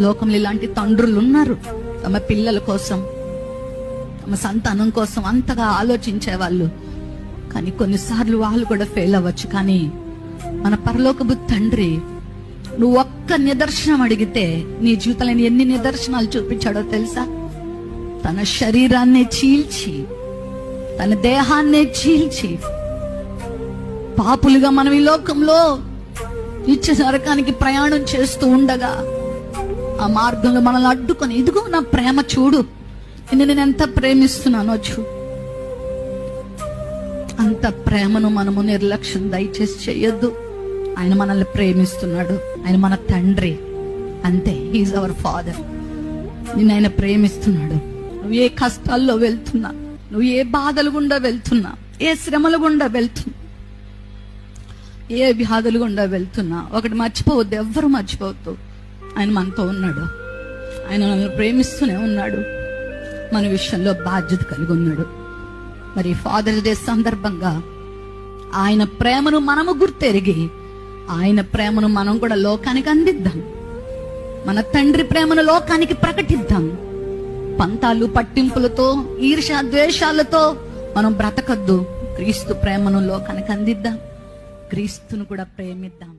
లోకంలో ఇలాంటి తండ్రులు ఉన్నారు తమ పిల్లల కోసం తమ సంతానం కోసం అంతగా ఆలోచించే వాళ్ళు కానీ కొన్నిసార్లు వాళ్ళు కూడా ఫెయిల్ అవ్వచ్చు. కానీ మన పరలోకపు తండ్రి నువ్వు ఒక్క నిదర్శనం అడిగితే నీ జీవితంలో ఎన్ని నిదర్శనాలు చూపించాడో తెలుసా? తన శరీరాన్ని చీల్చి తన దేహాన్ని చీల్చి పాపులుగా మనం ఈ లోకంలో ఇచ్చే నరకానికి ప్రయాణం చేస్తూ ఉండగా ఆ మార్గంలో మనల్ని అడ్డుకొని ఇదిగో నా ప్రేమ చూడు. నిన్ను నేను ఎంత ప్రేమిస్తున్నానో చూ అంత ప్రేమను మనము నిర్లక్ష్యం దయచేసి చేయొద్దు. ఆయన మనల్ని ప్రేమిస్తున్నాడు. ఆయన మన తండ్రి. అంతే. హీజ్ అవర్ ఫాదర్ నిన్ను ఆయన ప్రేమిస్తున్నాడు. నువ్వు ఏ కష్టాల్లో వెళ్తున్నా నువ్వు ఏ బాధలు గుండా వెళ్తున్నా ఏ శ్రమల గుండా వెళ్తున్నా ఏ వ్యాధులు గుండా వెళ్తున్నా ఒకటి మర్చిపోవద్దు. ఎవ్వరు మర్చిపోవద్దు. ఆయన మనతో ఉన్నాడు. ఆయన మనల్ని ప్రేమిస్తూనే ఉన్నాడు. మన విషయంలో బాధ్యత కలిగి ఉన్నాడు. మరి ఫాదర్స్ డే సందర్భంగా ఆయన ప్రేమను మనము గుర్తెరిగి ఆయన ప్రేమను మనం కూడా లోకానికి అందిద్దాం. మన తండ్రి ప్రేమను లోకానికి ప్రకటిద్దాం. పంతాలు పట్టింపులతో ఈర్ష ద్వేషాలతో మనం బ్రతకద్దు. క్రీస్తు ప్రేమను లోకానికి అందిద్దాం. క్రీస్తును కూడా ప్రేమిద్దాం.